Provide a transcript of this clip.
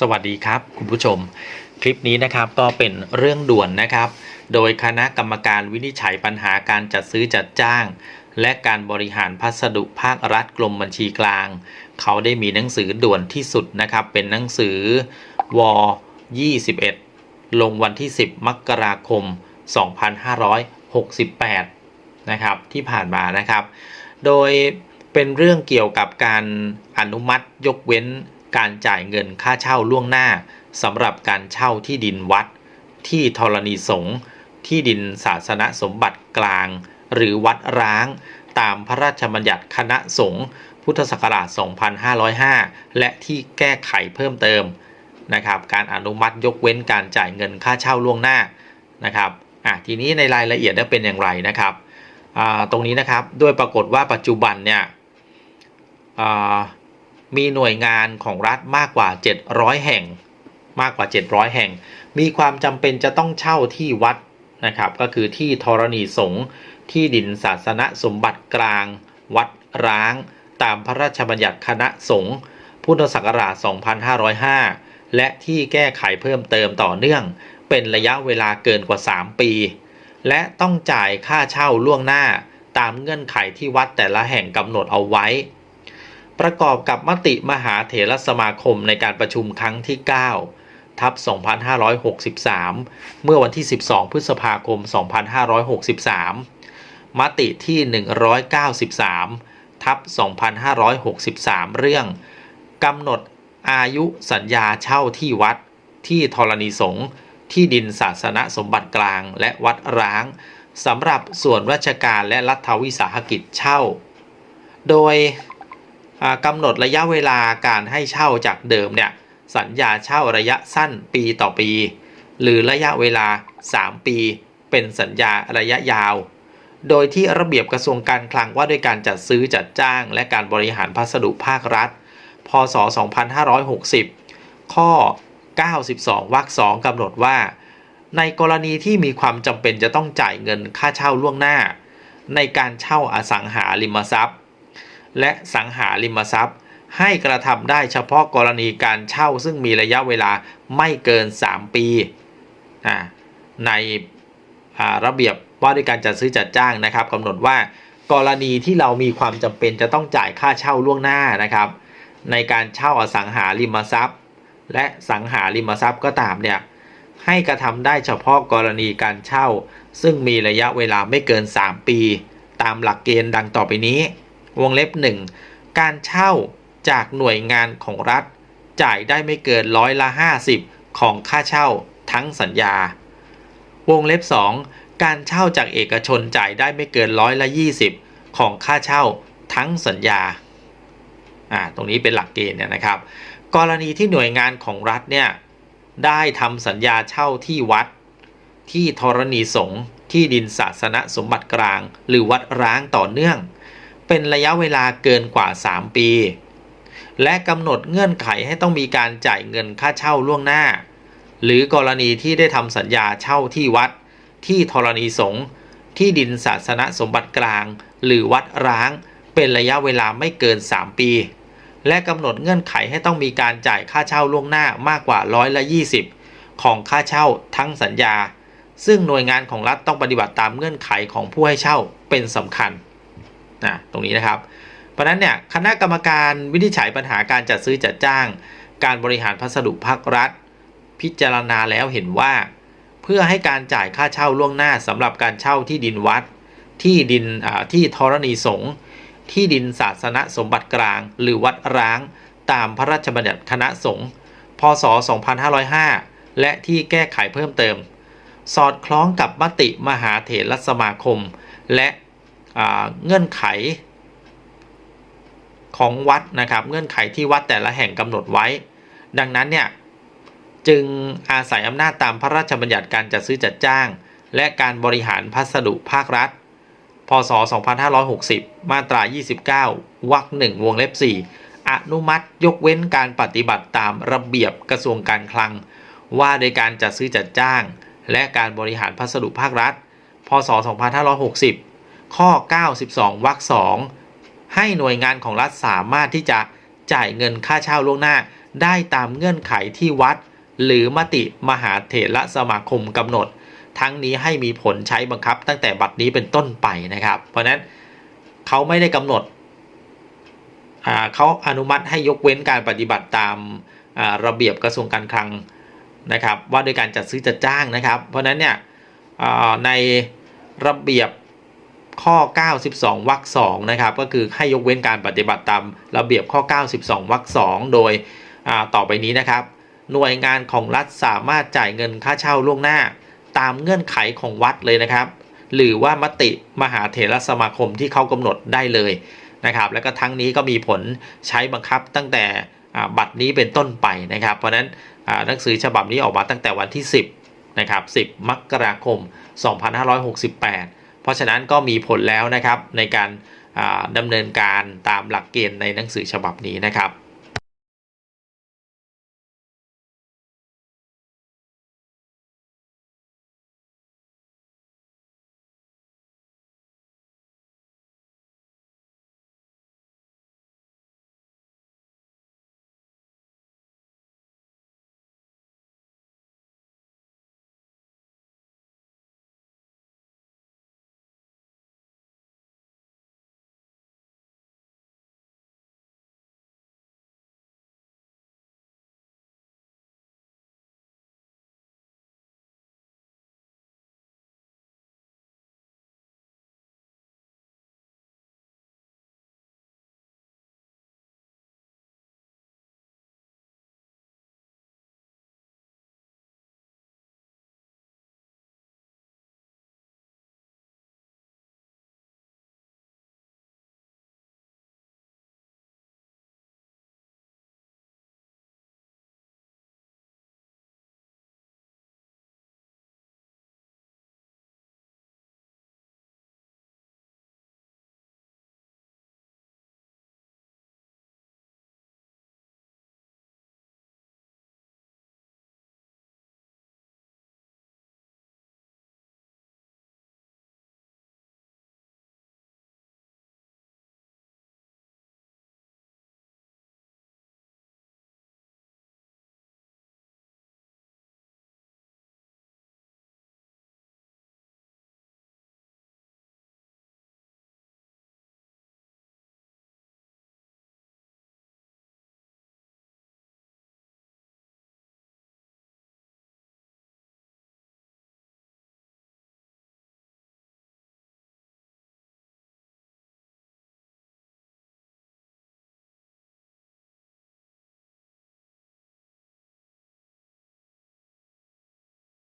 สวัสดีครับ คุณผู้ชม คลิปนี้นะครับก็เป็นเรื่องด่วนนะครับ โดยคณะกรรมการวินิจฉัยปัญหาการจัดซื้อจัดจ้าง และการบริหารพัสดุภาครัฐกรมบัญชีกลาง เขาได้มีหนังสือด่วนที่สุดนะครับ เป็นหนังสือว21 ลงวันที่ 10 มกราคม 2568 นะครับที่ผ่านมานะครับ โดยเป็นเรื่องเกี่ยวกับการอนุมัติยกเว้น การจ่ายเงินค่าเช่าล่วงหน้าสำหรับการเช่าที่ดินวัด ที่ธรณีสงฆ์ที่ดินศาสนสมบัติกลาง หรือวัดร้าง ตามพระราชบัญญัติคณะสงฆ์พุทธศักราช 2505 และที่แก้ไขเพิ่มเติมนะครับการอนุมัติยกเว้นการจ่ายเงินค่าเช่าล่วงหน้านะครับอะทีนี้ในรายละเอียดได้เป็นอย่างไรนะครับตรงนี้นะครับด้วยปรากฏว่าปัจจุบันเนี่ย มีหน่วยงานของรัฐมากกว่า 700 แห่ง มากกว่า 700 แห่ง มีความจำเป็นจะต้องเช่าที่วัดนะครับ ก็คือที่ธรณีสงฆ์ที่ดินศาสนสมบัติกลาง วัดร้าง ตามพระราชบัญญัติคณะสงฆ์พุทธศักราช 2505 และที่แก้ไขเพิ่มเติมต่อเนื่อง เป็นระยะเวลาเกินกว่า 3 ปี และต้องจ่ายค่าเช่าล่วงหน้าตามเงื่อนไขที่วัดแต่ละแห่งกำหนดเอาไว้ ประกอบกับมติมหาเถรสมาคมในการประชุมครั้งที่ 9 ทับ 2563 เมื่อวันที่ 12 พฤษภาคม 2563 มติที่ 193 ทับ 2563 เรื่องกำหนดอายุสัญญาเช่าที่วัดที่ธรณีสงฆ์ที่ดินศาสนสมบัติกลางและวัดร้างสำหรับส่วนราชการและรัฐวิสาหกิจเช่า โดย กำหนดระยะเวลาการให้เช่าจากเดิมเนี่ยสัญญาเช่าระยะสั้นปีต่อปี หรือระยะเวลา 3 ปี เป็นสัญญาระยะยาว โดยที่ระเบียบกระทรวงการคลังว่าด้วยการจัดซื้อจัดจ้าง และการบริหารพัสดุภาครัฐ พศ 2560 ข้อ 92 วรรคสองกำหนดว่า ในกรณีที่มีความจำเป็นจะต้องจ่ายเงินค่าเช่าล่วงหน้า ในการเช่าอสังหาริมทรัพย์ และสังหาริมทรัพย์ ให้กระทำได้เฉพาะกรณีการเช่าซึ่งมีระยะเวลาไม่เกิน 3 ปีในระเบียบว่าด้วยการจัดซื้อจัดจ้างนะครับกำหนดว่ากรณีที่เรามีความจำเป็นจะต้องจ่ายค่าเช่าล่วงหน้านะครับ ในการเช่าอสังหาริมทรัพย์ และสังหาริมทรัพย์ก็ตามเนี่ยให้กระทำได้เฉพาะกรณีการเช่า ซึ่งมีระยะเวลาไม่เกิน 3 ปี ตามหลักเกณฑ์ดังต่อไปนี้ วงเล็บ 1 การเช่าจากหน่วยงานของรัฐ จ่ายได้ไม่เกินร้อยละ 50 ของค่าเช่าทั้งสัญญา วงเล็บ 2 การเช่าจากเอกชนจ่ายได้ไม่เกินร้อยละ 20 ของค่าเช่าทั้งสัญญาอ่าตรงนี้เป็นหลักเกณฑ์เนี่ยนะครับ กรณีที่หน่วยงานของรัฐเนี่ยได้ทำสัญญาเช่าที่วัด ที่ธรณีสงฆ์ที่ดินศาสนสมบัติกลาง หรือวัดร้างต่อเนื่อง เป็นระยะเวลาเกินกว่า 3 ปี และกำหนดเงื่อนไขให้ต้องมีการจ่ายเงินค่าเช่าล่วงหน้า หรือกรณีที่ได้ทำสัญญาเช่าที่วัด ที่ธรณีสงฆ์ที่ดินศาสนสมบัติกลาง หรือวัดร้าง เป็นระยะเวลาไม่เกิน 3 ปี และกำหนดเงื่อนไขให้ต้องมีการจ่ายค่าเช่าล่วงหน้ามากกว่าร้อยละ20 ของค่าเช่าทั้งสัญญา ซึ่งหน่วยงานของรัฐต้องปฏิบัติตามเงื่อนไขของผู้ให้เช่าเป็นสำคัญ นะตรงนี้นะครับ เพราะฉะนั้นเนี่ยคณะกรรมการวินิจฉัยปัญหาการจัดซื้อจัดจ้าง การบริหารพัสดุภาครัฐ พิจารณาแล้วเห็นว่า เพื่อให้การจ่ายค่าเช่าล่วงหน้าสำหรับการเช่าที่ดินวัด ที่ดินที่ธรณีสงฆ์ที่ดินศาสนสมบัติกลาง หรือวัดร้าง ตามพระราชบัญญัติคณะสงฆ์พศ 2505 และที่แก้ไขเพิ่มเติม สอดคล้องกับมติมหาเถรสมาคม และ เงื่อนไขของวัดนะครับ เงื่อนไขที่วัดแต่ละแห่งกำหนดไว้ ดังนั้นเนี่ยจึงอาศัยอำนาจตามพระราชบัญญัติการจัดซื้อจัดจ้าง และการบริหารพัสดุภาครัฐ พศ 2560 มาตรา 29 วรรคหนึ่งวงเล็บ 4 อนุมัติยกเว้นการปฏิบัติตามระเบียบกระทรวงการคลัง ว่าโดยการจัดซื้อจัดจ้าง และการบริหารพัสดุภาครัฐ พศ 2560 ข้อ 92วรรค2ให้หน่วยงานของรัฐสามารถที่จะจ่ายเงินค่าเช่าล่วงหน้า ได้ตามเงื่อนไขที่วัด หรือมติมหาเถรสมาคมกำหนด ทั้งนี้ให้มีผลใช้บังคับ ตั้งแต่บัดนี้เป็นต้นไปนะครับ เพราะนั้นเขาไม่ได้กำหนดเขาอนุมัติให้ยกเว้นการปฏิบัติตามาระเบียบกระทรวงการคลังนะครับ ว่าโดยการจัดซื้อจัดจ้างนะครับ เพราะนั้นเนี่ยในระเบียบ ข้อ 92วรรค2นะครับ ก็คือให้ยกเว้นการปฏิบัติตามระเบียบข้อ 92วรรค2โดยต่อไปนี้นะครับ หน่วยงานของรัฐสามารถจ่ายเงินค่าเช่าล่วงหน้า ตามเงื่อนไขของวัดเลยนะครับ หรือว่ามติมหาเถรสมาคมที่เขากำหนดได้เลยนะครับ แล้วก็ทั้งนี้ก็มีผลใช้บังคับตั้งแต่บัตรนี้เป็นต้นไปนะครับ เพราะฉะนั้นหนังสือฉบับนี้ออกมาตั้งแต่วันที่ 10นะครับ10 มกราคม 2568 เพราะฉะนั้นก็มีผลแล้วนะครับในการอ่าดำเนินการตามหลักเกณฑ์ในหนังสือฉบับนี้นะครับ